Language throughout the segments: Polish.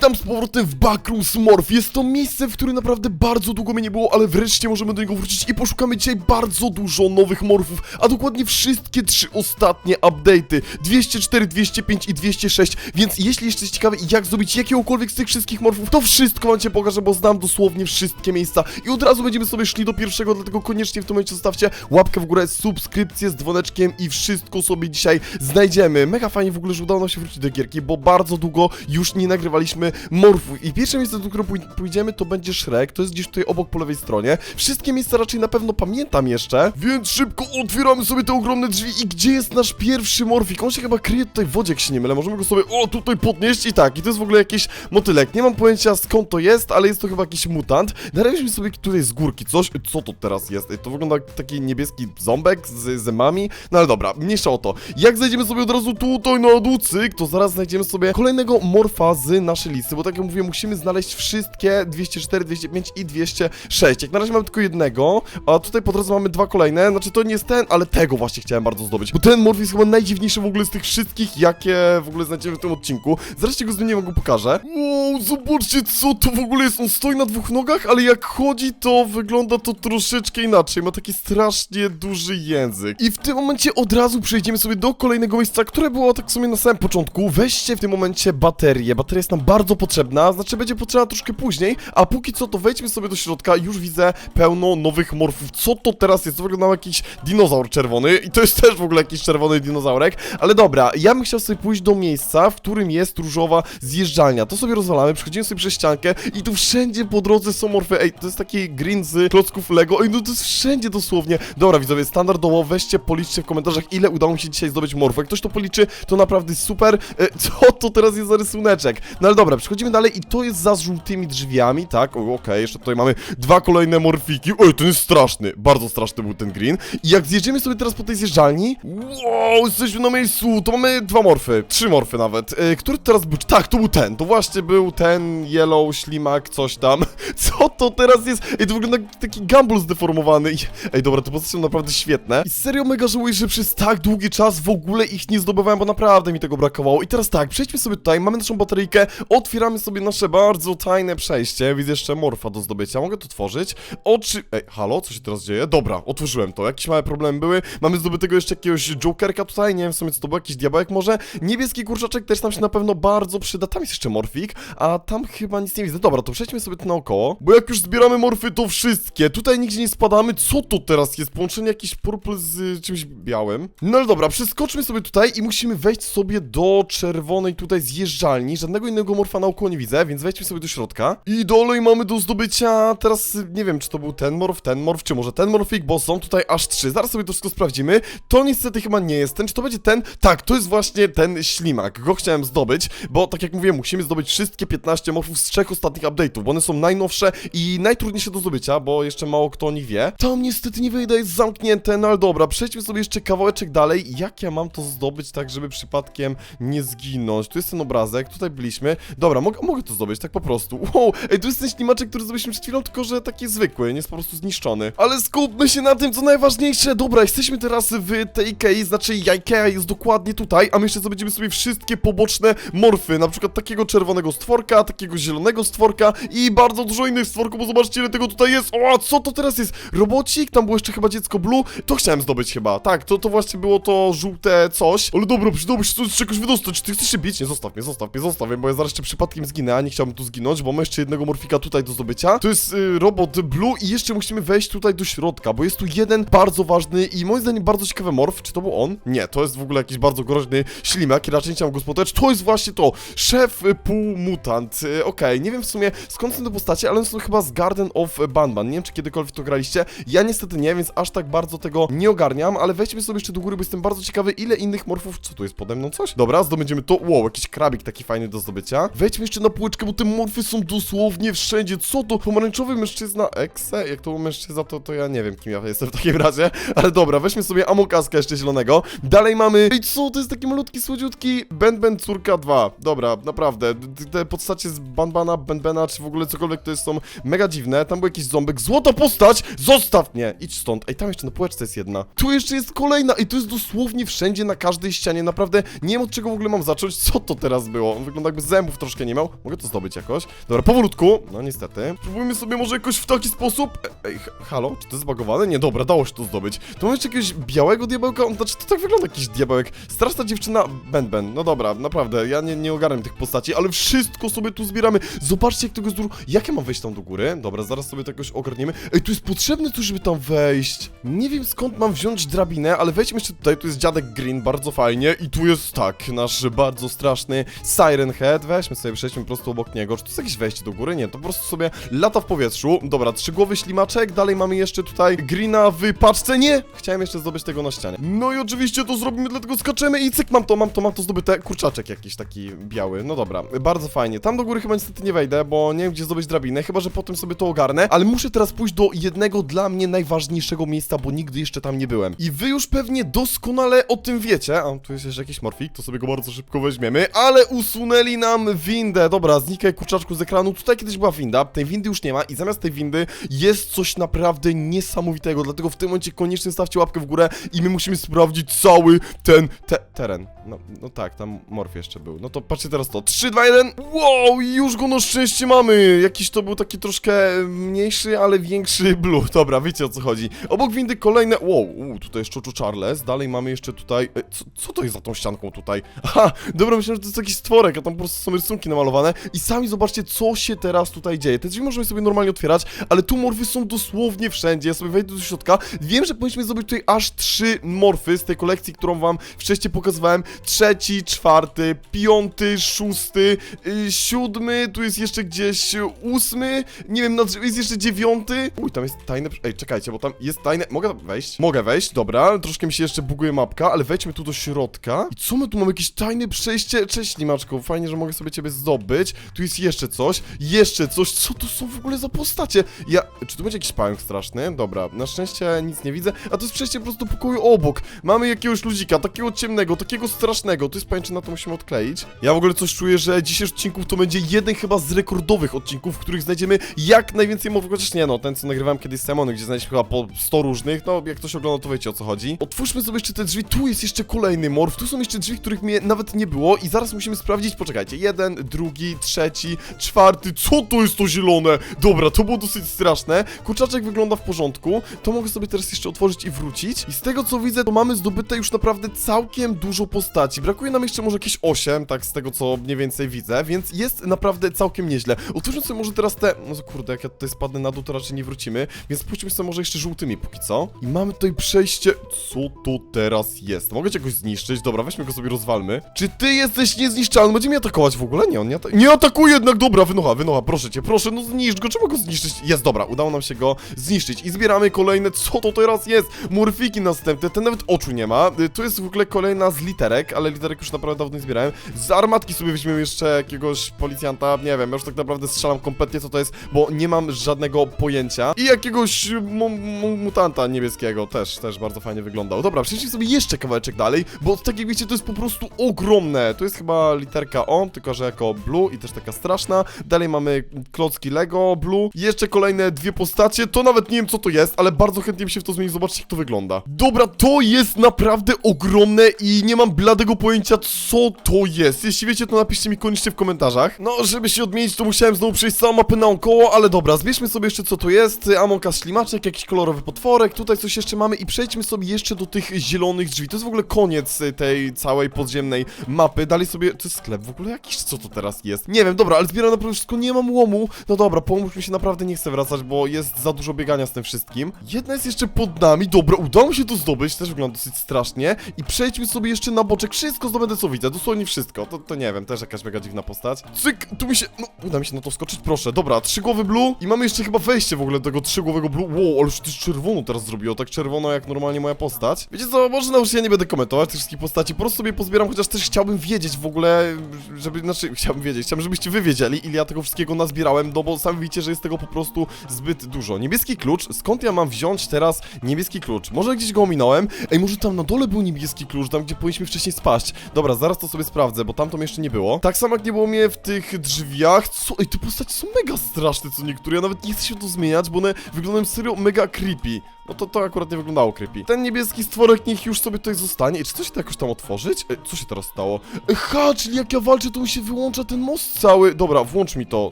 Witam z powrotem w Backrooms Morph. Jest to miejsce, w którym naprawdę bardzo długo mnie nie było, ale wreszcie możemy do niego wrócić i poszukamy dzisiaj bardzo dużo nowych morfów, a dokładnie wszystkie trzy ostatnie update'y. 204, 205 i 206, więc jeśli jeszcze jest ciekawy jak zdobyć jakiegokolwiek z tych wszystkich morfów, to wszystko wam cię pokażę, bo znam dosłownie wszystkie miejsca i od razu będziemy sobie szli do pierwszego, dlatego koniecznie w tym momencie zostawcie łapkę w górę, subskrypcję z dzwoneczkiem i wszystko sobie dzisiaj znajdziemy. Mega fajnie w ogóle, że udało nam się wrócić do gierki, bo bardzo długo już nie nagrywaliśmy morfów. I pierwsze miejsce, do którego pój- pójdziemy, to będzie Shrek. To jest gdzieś tutaj obok po lewej stronie. Wszystkie miejsca raczej na pewno pamiętam jeszcze. Więc szybko otwieramy sobie te ogromne drzwi. I gdzie jest nasz pierwszy morfik? On się chyba kryje tutaj w wodzie, jak się nie mylę. Możemy go sobie, o, tutaj podnieść i tak. I to jest w ogóle jakiś motylek. Nie mam pojęcia skąd to jest, ale jest to chyba jakiś mutant. Nareszcie sobie tutaj z górki coś. Co to teraz jest? To wygląda jak taki niebieski ząbek z zębami. No ale dobra, mniejsza o to. Jak znajdziemy sobie od razu tutaj na dół cyk, to zaraz znajdziemy sobie kolejnego morfa z naszej listy, bo tak jak mówiłem, musimy znaleźć wszystkie 204, 205 i 206. Jak na razie mamy tylko jednego, a tutaj po drodze mamy dwa kolejne, znaczy to nie jest ten, ale tego właśnie chciałem bardzo zdobyć, bo ten morf jest chyba najdziwniejszy w ogóle z tych wszystkich, jakie w ogóle znajdziemy w tym odcinku. Ci go zmienię, go pokażę. Wow, zobaczcie co to w ogóle jest, on stoi na dwóch nogach, ale jak chodzi to wygląda to troszeczkę inaczej, ma taki strasznie duży język. I w tym momencie od razu przejdziemy sobie do kolejnego miejsca, które było tak w sumie na samym początku. Weźcie w tym momencie baterię, bateria jest nam bardzo potrzebna, znaczy będzie potrzebna troszkę później, a póki co to wejdźmy sobie do środka, już widzę pełno nowych morfów. Co to teraz jest? To wygląda jak jakiś dinozaur czerwony i to jest też w ogóle jakiś czerwony dinozaurek, ale dobra, ja bym chciał sobie pójść do miejsca, w którym jest różowa zjeżdżalnia. To sobie rozwalamy, przechodzimy sobie przez ściankę i tu wszędzie po drodze są morfy. Ej, to jest taki green z klocków Lego. Ej, no to jest wszędzie dosłownie. Dobra, widzowie, standardowo weźcie, policzcie w komentarzach, ile udało mi się dzisiaj zdobyć morfów. Jak ktoś to policzy, to naprawdę super. E, co to teraz jest za rysuneczek? No ale dobra, przechodzimy dalej i to jest za żółtymi drzwiami, tak? Okej, jeszcze tutaj mamy dwa kolejne morfiki. Oj, ten jest straszny. Bardzo straszny był ten green. I jak zjedziemy sobie teraz po tej zjeżdżalni, wow, jesteśmy na miejscu, to mamy dwa morfy, trzy morfy nawet. E, który teraz był? Tak, to był ten. To właśnie był ten yellow, ślimak, coś tam. Co to teraz jest? Ej, to wygląda jak taki gumball zdeformowany. Ej, dobra, te postacie są naprawdę świetne. I serio mega żałuję, że przez tak długi czas w ogóle ich nie zdobywałem, bo naprawdę mi tego brakowało. I teraz tak, przejdźmy sobie tutaj, mamy naszą bateryjkę, otwieramy sobie nasze bardzo tajne przejście. Widzę jeszcze morfa do zdobycia, mogę to tworzyć. Oczy... Ej, halo, co się teraz dzieje? Dobra, otworzyłem to, jakieś małe problemy były. Mamy zdobytego jeszcze jakiegoś jokerka tutaj, nie wiem w sumie co to był, jakiś diabełek może. Niebieski kurczaczek też nam się na pewno bardzo przyda, tam jest jeszcze morfik, a tam chyba nic nie widzę. Dobra, to przejdźmy sobie tu naokoło, bo jak już zbieramy morfy, to wszystkie. Tutaj nigdzie nie spadamy, co to teraz jest? Połączenie jakiś purple z y, czymś białym. No ale dobra, przeskoczmy sobie tutaj i musimy wejść sobie do czerwonej tutaj zjeżdżalni. Żadnego innego morfa naokoło nie widzę, więc wejdźmy sobie do środka. I dalej mamy do zdobycia teraz, nie wiem, czy to był ten morf, ten morf, czy może ten morfik, bo są tutaj aż trzy. Zaraz sobie to wszystko sprawdzimy. To niestety chyba nie jest ten. Czy to będzie ten? Tak, to jest właśnie ten ślimak. Go chciałem zdobyć, bo tak jak mówiłem, musimy zdobyć wszystkie 15 morfów z trzech ostatnich update'ów, bo one są najnowsze i najtrudniejsze do zdobycia, bo jeszcze mało kto o nich wie. Tam niestety nie wyjdę, jest zamknięte, no ale dobra, przejdźmy sobie jeszcze kawałeczek dalej. Jak ja mam to zdobyć tak, żeby przypadkiem nie zginąć? Tu jest ten obrazek, tutaj byliśmy. Dobra, mogę, mogę to zdobyć, tak po prostu. Wow, ej, tu jest ten ślimaczek, który zdobyliśmy przed chwilą, tylko że taki zwykły, nie jest po prostu zniszczony. Ale skupmy się na tym, co najważniejsze. Dobra, jesteśmy teraz w tej Ikei, znaczy Ikea jest dokładnie tutaj, a my jeszcze zdobędziemy sobie wszystkie poboczne morfy, na przykład takiego czerwonego stworka, takiego zielonego stworka i bardzo dużo innych stworków, bo zobaczcie ile tego tutaj jest. O, co to teraz jest? Robocik? Tam było jeszcze chyba dziecko Blue? To chciałem zdobyć chyba. Tak, to, to właśnie było to żółte coś. Ale dobra, przydałoby się coś z czegoś wydostać. Czy ty chcesz się bić? Nie, zostaw mnie, zostaw mnie, zostaw mnie, bo ja zaraz jeszcze przypadkiem zginę, a nie chciałbym tu zginąć, bo mamy jeszcze jednego morfika tutaj do zdobycia. To jest y, robot Blue i jeszcze musimy wejść tutaj do środka, bo jest tu jeden bardzo ważny i moim zdaniem bardzo ciekawy morf. Czy to był on? Nie, to jest w ogóle jakiś bardzo groźny ślimak i raczej nie chciałem go spotkać. To jest właśnie to, szef półmutant. Y, Okej, nie wiem w sumie skąd są te postacie, ale one są chyba z Garden of Banban. Nie wiem, czy kiedykolwiek to graliście. Ja niestety nie, więc aż tak bardzo tego nie ogarniam, ale wejdźmy sobie jeszcze do góry, bo jestem bardzo ciekawy, ile innych morfów... Co tu jest pode mną? Coś? Dobra, zdobędziemy to. Wow, jakiś krabik taki fajny do zdobycia. Wejdźmy jeszcze na półeczkę, bo te morfy są dosłownie wszędzie. Co to? Pomarańczowy mężczyzna Exe? Jak to mężczyzna, to, to ja nie wiem, kim ja jestem w takim razie. Ale dobra, weźmy sobie Amokaska jeszcze zielonego. Dalej mamy... Ej, co? To jest taki malutki, słodziutki Ben Ben Córka 2. Dobra, naprawdę. Te postacie z Banbana, Benbena, czy w ogóle cokolwiek to jest, są mega dziwne. Tam był jakiś ząbek. Złota postać! Zostaw mnie! Idź stąd. Ej, tam jeszcze na półeczce jest jedna. Tu jeszcze jest kolejna i to jest dosłownie wszędzie, na każdej ścianie. Naprawdę nie wiem od czego w ogóle mam zacząć. Co to teraz było? On wygląda jakby zębów troszkę troszkę nie miał. Mogę to zdobyć jakoś. Dobra, powolutku. No niestety. Spróbujmy sobie może jakoś w taki sposób. E, Ej, halo? Czy to jest zbagowane? Nie, dobra, dało się to zdobyć. Tu mamy jeszcze jakiegoś białego diabełka? On, znaczy, to tak wygląda jakiś diabełek. Straszna dziewczyna Ben Ben. No dobra, naprawdę, ja nie, nie ogarniam tych postaci, ale wszystko sobie tu zbieramy. Zobaczcie, jak tego dużo. Jak ja mam wejść tam do góry? Dobra, zaraz sobie to jakoś ogarniemy. Ej, tu jest potrzebne coś, żeby tam wejść. Nie wiem skąd mam wziąć drabinę, ale wejdźmy jeszcze tutaj. Tu jest dziadek Green, bardzo fajnie. I tu jest tak, nasz bardzo straszny Siren Head. Weźmy sobie, przejdźmy po prostu obok niego. Czy to jest jakieś wejście do góry? Nie, to po prostu sobie lata w powietrzu. Dobra, trzygłowy ślimaczek. Dalej mamy jeszcze tutaj Greena w paczce. Nie! Chciałem jeszcze zdobyć tego na ścianie. No i oczywiście to zrobimy, dlatego skaczemy i cyk, mam to, mam to, mam to zdobyte. Kurczaczek jakiś taki biały. No dobra, bardzo fajnie. Tam do góry chyba niestety nie wejdę, bo nie wiem gdzie zdobyć drabinę, chyba że potem sobie to ogarnę. Ale muszę teraz pójść do jednego dla mnie najważniejszego miejsca, bo nigdy jeszcze tam nie byłem. I wy już pewnie doskonale o tym wiecie. A tu jest jeszcze jakiś morfik, to sobie go bardzo szybko weźmiemy. Ale usunęli nam windę. Dobra, znikaj kurczaczku z ekranu. Tutaj kiedyś była winda, tej windy już nie ma i zamiast tej windy jest coś naprawdę niesamowitego. Dlatego w tym momencie koniecznie stawcie łapkę w górę i my musimy sprawdzić cały ten te teren. No, no tak, tam morf jeszcze był. No to patrzcie teraz to. 3, 2, 1. Wow, już go na szczęście mamy. Jakiś to był taki troszkę mniejszy, ale większy blue. Dobra, wiecie o co chodzi. Obok windy kolejne. Wow, u, tutaj jest Czuczu Charles. Dalej mamy jeszcze tutaj. E, co, co to jest za tą ścianką tutaj? Aha, dobra, myślałem, że to jest jakiś stworek, a tam po prostu są rysunki namalowane. I sami zobaczcie, co się teraz tutaj dzieje. Te drzwi możemy sobie normalnie otwierać, ale tu morfy są dosłownie wszędzie. Ja sobie wejdę do środka. Wiem, że powinniśmy zrobić tutaj aż trzy morfy z tej kolekcji, którą wam wcześniej pokazywałem. Trzeci, czwarty, piąty, szósty, y, siódmy, tu jest jeszcze gdzieś ósmy, nie wiem, na drzewie jest jeszcze dziewiąty. Uj, tam jest tajne... Ej, czekajcie, bo tam jest tajne... Mogę wejść? Mogę wejść, dobra. Troszkę mi się jeszcze buguje mapka, ale wejdźmy tu do środka. I co my tu mamy? Jakieś tajne przejście? Cześć, Limaczko, fajnie, że mogę sobie ciebie zdobyć. Tu jest jeszcze coś, jeszcze coś. Co to są w ogóle za postacie? Ja... Czy tu będzie jakiś pająk straszny? Dobra, na szczęście nic nie widzę. A to jest przejście po prostu pokoju obok. Mamy jakiegoś ludzika, takiego ciemnego, takiego strasznego. Tu jest pajęczyna, to musimy odkleić. Ja w ogóle coś czuję, że dzisiejszy odcinków to będzie jeden chyba z rekordowych odcinków, w których znajdziemy jak najwięcej mów, chociaż nie no, ten co nagrywałem kiedyś z Simony, gdzie znaleźliśmy chyba po 100 różnych, no jak ktoś ogląda to wiecie o co chodzi. Otwórzmy sobie jeszcze te drzwi, tu jest jeszcze kolejny morf, tu są jeszcze drzwi, których mnie nawet nie było i zaraz musimy sprawdzić, poczekajcie, jeden, drugi, trzeci, czwarty, co to jest to zielone? Dobra, to było dosyć straszne, kurczaczek wygląda w porządku, to mogę sobie teraz jeszcze otworzyć i wrócić i z tego co widzę, to mamy zdobyte już naprawdę całkiem dużo postaci, brakuje nam jeszcze może jakieś 8, tak z tego co mniej więcej widzę, więc jest naprawdę całkiem nieźle. Otwórzmy sobie może teraz te, no kurde, jak ja tutaj spadnę na dół, to raczej nie wrócimy, więc pójdźmy sobie może jeszcze żółtymi póki co. I mamy tutaj przejście, co to teraz jest? Mogę cię jakoś zniszczyć? Dobra, weźmy go sobie rozwalmy. Czy ty jesteś niezniszczalny? Będzie mnie atakować w ogóle? Nie, on nie, ata nie atakuje jednak, dobra, wynocha, wynocha, proszę cię, proszę, no zniszcz go, trzeba go zniszczyć. Jest, dobra, udało nam się go zniszczyć i zbieramy kolejne, co to teraz jest? Morfiki następne, ten nawet oczu nie ma. Y, Tu jest w ogóle kolejna z literek, ale literek już naprawdę dawno nie zbierałem. Z armatki sobie weźmiemy jeszcze jakiegoś policjanta, nie wiem, ja już tak naprawdę strzelam kompletnie co to jest, bo nie mam żadnego pojęcia. I jakiegoś mu mutanta niebieskiego, też, też bardzo fajnie wyglądał. Dobra, przejdźmy sobie jeszcze kawałeczek dalej, bo tak jak wiecie, to jest po prostu ogromne. To jest chyba literka O, tylko że jako blue i też taka straszna. Dalej mamy klocki Lego blue. Jeszcze kolejne dwie postacie, to nawet nie wiem co to jest, ale bardzo chętnie mi się w to zmienić, zobaczcie jak to wygląda. Dobra, to jest naprawdę ogromne i nie mam bladego pojęcia co to jest. Jeśli wiecie, to napiszcie mi koniecznie w komentarzach. No, żeby się odmienić, to musiałem znowu przejść całą mapę naokoło, ale dobra, zbierzmy sobie jeszcze co to jest. Among Us ślimaczek, jakiś kolorowy potworek, tutaj coś jeszcze mamy i przejdźmy sobie jeszcze do tych zielonych drzwi. To jest w ogóle koniec y, tej całej podziemnej mapy. Dalej sobie, to jest sklep w ogóle jakiś, co to teraz jest? Nie wiem, dobra, ale zbieram naprawdę wszystko, nie mam łomu. No dobra, pomóż mi się, naprawdę nie chcę wracać, bo jest za dużo biegania z tym wszystkim. Jedna jest jeszcze pod nami, dobra, udało mi się to zdobyć, też wygląda dosyć strasznie. I przejdźmy sobie jeszcze na boczek, wszystko zdobędę co widzę, dosłownie wszystko. To, to nie wiem, też jakaś mega dziwna postać. Cyk, tu mi się, no, uda mi się na to skoczyć, proszę. Dobra, trzygłowy blue i mamy jeszcze chyba wejście w ogóle do tego trzygłowego blue. Wow, ale to jest czerwono teraz zrobiło, tak czerwono jak normalnie moja postać. Wiecie co, może na już ja nie będę komentować tych wszystkich postaci, po prostu sobie pozbieram, chociaż też chciałbym wiedzieć w ogóle, żeby, znaczy, chciałbym wiedzieć, chciałbym, żebyście wy wiedzieli, ile ja tego wszystkiego nazbierałem, no bo sami widzicie, że jest tego po prostu zbyt dużo. Niebieski klucz, skąd ja mam wziąć teraz niebieski klucz? Może gdzieś go ominąłem? Ej, może tam na dole był niebieski klucz, tam gdzie powinniśmy wcześniej spaść. Dobra, zaraz to sobie sprawdzę, bo tam to jeszcze nie było. Tak samo jak nie było mnie w tych drzwiach. Co? Ej, te postacie są mega straszne, co niektóre. Ja nawet nie chcę się tu zmieniać, bo one wyglądają serio mega creepy. Bo to, to akurat nie wyglądało creepy. Ten niebieski stworek niech już sobie tutaj zostanie. Czy coś się da jakoś tam otworzyć? E, co się teraz stało? Ha, czyli jak ja walczę, to mi się wyłącza ten most cały. Dobra, włącz mi to.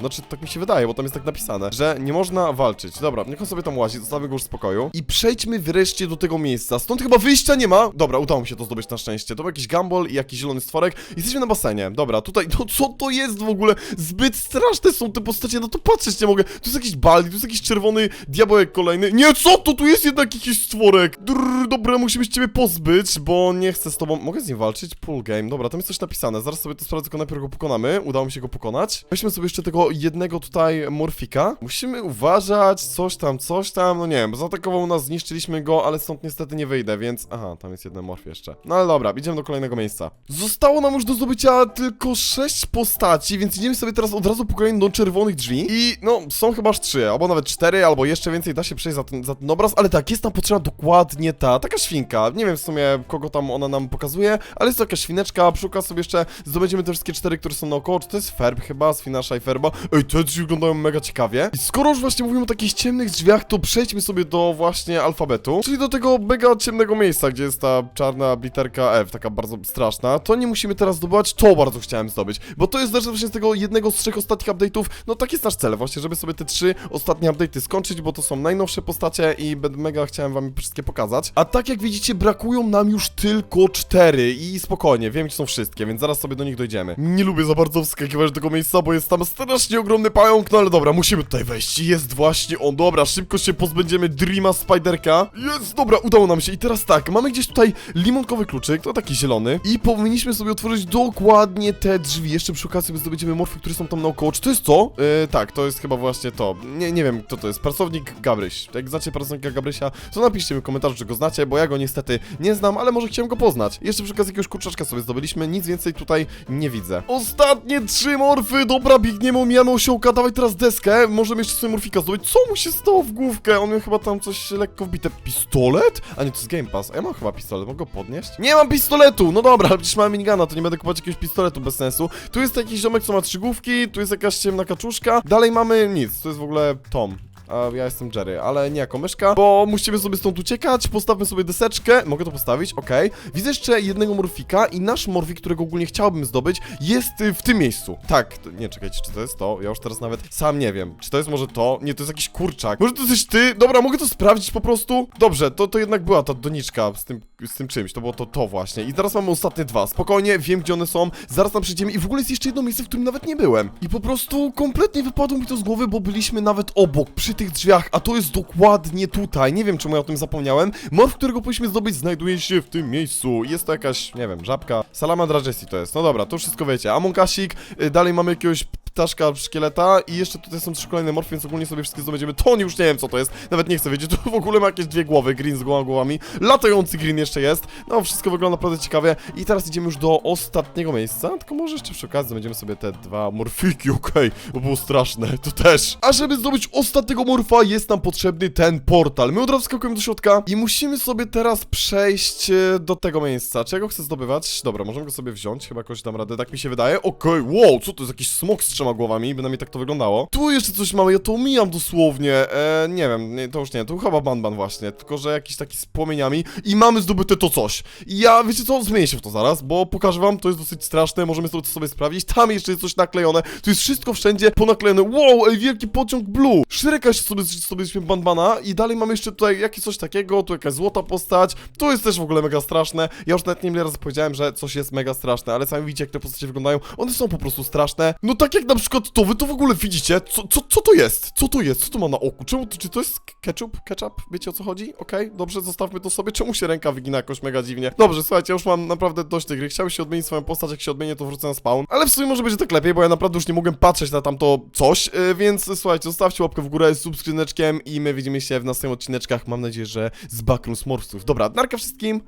Znaczy, tak mi się wydaje, bo tam jest tak napisane, że nie można walczyć. Dobra, niech on sobie tam łazi, zostawmy go już w spokoju. I przejdźmy wreszcie do tego miejsca. Stąd chyba wyjścia nie ma. Dobra, udało mi się to zdobyć na szczęście. To był jakiś gumball i jakiś zielony stworek. Jesteśmy na basenie. Dobra, tutaj, no co to jest w ogóle? Zbyt straszne są te postacie, no to patrzeć nie mogę. Tu jest jakiś baldi, tu jest jakiś czerwony diabełek kolejny. Nie, co to? Tu jest jednak jakiś stworek. Drrr, dobra, musimy się ciebie pozbyć, bo nie chcę z tobą... Mogę z nim walczyć? Pull game. Dobra, tam jest coś napisane. Zaraz sobie to sprawdzę, tylko najpierw go pokonamy. Udało mi się go pokonać. Weźmy sobie jeszcze tego jednego tutaj morfika. Musimy uważać, coś tam, coś tam. No nie wiem, zaatakował nas, zniszczyliśmy go, ale stąd niestety nie wyjdę, więc... Aha, tam jest jeden morf jeszcze. No ale dobra, idziemy do kolejnego miejsca. Zostało nam już do zdobycia tylko sześć postaci, więc idziemy sobie teraz od razu po kolei do czerwonych drzwi. I no, są chyba aż trzy, albo nawet cztery, albo jeszcze więcej da się przejść za ten, za ten obraz, ale tak, jest nam potrzebna dokładnie ta, taka świnka. Nie wiem w sumie, kogo tam ona nam pokazuje, ale jest to jakaś świneczka, przy sobie jeszcze zdobędziemy te wszystkie cztery, które są naokoło. Czy to jest Ferb chyba, z Finasza i Ferba? Ej, te drzwi wyglądają mega ciekawie. I skoro już właśnie mówimy o takich ciemnych drzwiach, to przejdźmy sobie do właśnie alfabetu, czyli do tego mega ciemnego miejsca, gdzie jest ta czarna literka F, taka bardzo straszna. To nie musimy teraz zdobywać, to bardzo chciałem zdobyć, bo to jest też właśnie z tego jednego z trzech ostatnich update'ów, no tak jest nasz cel właśnie, żeby sobie te trzy ostatnie update'y skończyć, bo to są najnowsze postacie i mega chciałem wam wszystkie pokazać. A tak jak widzicie, brakują nam już tylko cztery i spokojnie, wiem gdzie są wszystkie, więc zaraz sobie do nich dojdziemy. Nie lubię za bardzo wskakiwać do tego miejsca, bo jest tam strasznie ogromny pająk, no ale dobra, musimy tutaj wejść. Jest właśnie on, dobra, szybko się pozbędziemy Dreama Spiderka. Jest, dobra, udało nam się i teraz tak, mamy gdzieś tutaj limonkowy kluczyk, to taki zielony i powinniśmy sobie otworzyć dokładnie te drzwi. Jeszcze przy okazji zdobędziemy morfy, które są tam naokoło. Czy to jest to? Yy, tak, to jest chyba właśnie to. Nie, nie wiem kto to jest, pracownik Gabryś. Jak znacie pracownika Gabrysia, to napiszcie mi w komentarzu, czy go znacie, bo ja go niestety nie znam, ale może chciałem go poznać. Jeszcze przy okazji jakiegoś kurczaczka sobie zdobyliśmy, nic więcej tutaj nie widzę. Ostatnie trzy morfy, dobra, biegniemy, omijamy osiołka, dawaj teraz deskę, możemy jeszcze sobie morfika zdobyć. Co mu się stało w główkę? On miał chyba tam coś lekko wbite. Pistolet? A nie, to jest Game Pass. A ja mam chyba pistolet, mogę go podnieść? Nie mam pistoletu! No dobra, ale przecież mam minigana, to nie będę kupować jakiegoś pistoletu bez sensu. Tu jest jakiś ziomek, co ma trzy główki, tu jest jakaś ciemna kaczuszka. Dalej mamy nic, to jest w ogóle Tom. A ja jestem Jerry, ale nie jako myszka, bo musimy sobie stąd uciekać, postawmy sobie deseczkę, mogę to postawić, okej. Widzę jeszcze jednego morfika i nasz morfik, którego ogólnie chciałbym zdobyć, jest y, w tym miejscu. Tak, to, nie, czekajcie, czy to jest to? Ja już teraz nawet sam nie wiem. Czy to jest może to? Nie, to jest jakiś kurczak. Może to jesteś ty? Dobra, mogę to sprawdzić po prostu? Dobrze, to, to jednak była ta doniczka z tym, z tym czymś, to było to, to właśnie. I teraz mamy ostatnie dwa, spokojnie, wiem gdzie one są, zaraz tam przyjdziemy i w ogóle jest jeszcze jedno miejsce, w którym nawet nie byłem. I po prostu kompletnie wypadło mi to z głowy, bo byliśmy nawet obok, przy tych drzwiach, a to jest dokładnie tutaj. Nie wiem, czemu ja o tym zapomniałem. Morf, którego powinniśmy zdobyć, znajduje się w tym miejscu. Jest to jakaś, nie wiem, żabka. Salamandra Jessie to jest. No dobra, to wszystko wiecie. Amonkasik, y, dalej mamy jakiegoś ptaszka szkieleta i jeszcze tutaj są trzy kolejne morfy, więc ogólnie sobie wszystkie zdobędziemy. To już nie wiem co to jest, nawet nie chcę wiedzieć, to w ogóle ma jakieś dwie głowy, green z dwoma głowami, latający green jeszcze jest, no wszystko wygląda naprawdę ciekawie. I teraz idziemy już do ostatniego miejsca, tylko może jeszcze przy okazji będziemy sobie te dwa morfiki, okej, bo było straszne, to też. A żeby zdobyć ostatniego morfa jest nam potrzebny ten portal, my od razu skakujemy do środka i musimy sobie teraz przejść e, do tego miejsca, czego chcę zdobywać? Dobra, możemy go sobie wziąć, chyba jakoś dam radę, tak mi się wydaje, okej, wow, co to jest, jakiś smok z trzema głowami, bynajmniej tak to wyglądało. Tu jeszcze coś mamy, ja to omijam dosłownie, e, nie wiem, nie, to już nie, tu chyba banban właśnie, tylko że jakiś taki z płomieniami i mamy zdobyte to coś. I ja, wiecie co, zmienię się w to zaraz, bo pokażę wam, to jest dosyć straszne, możemy sobie to sobie sprawdzić, tam jeszcze jest coś naklejone, tu jest wszystko wszędzie ponaklejone, wow, ej, wielki pociąg blue, Szreka jeszcze sobie, sobie banbana i dalej mamy jeszcze tutaj jakieś coś takiego, tu jakaś złota postać, to jest też w ogóle mega straszne, ja już nawet nie wiem razy powiedziałem, że coś jest mega straszne, ale sami widzicie jak te postacie wyglądają, one są po prostu straszne, no tak jak na przykład to, wy to w ogóle widzicie, co, co, co to jest, co to jest, co to ma na oku, czemu, czy to jest ketchup, ketchup, wiecie o co chodzi, okej, dobrze, zostawmy to sobie, czemu się ręka wygina jakoś mega dziwnie, dobrze, słuchajcie, już mam naprawdę dość tej gry, chciałem się odmienić swoją postać, jak się odmienię to wrócę na spawn, ale w sumie może będzie tak lepiej, bo ja naprawdę już nie mogłem patrzeć na tamto coś, yy, więc słuchajcie, zostawcie łapkę w górę z subskrzyneczkiem i my widzimy się w następnych odcineczkach, mam nadzieję, że z Backrooms Morphsów. Dobra, narka wszystkim,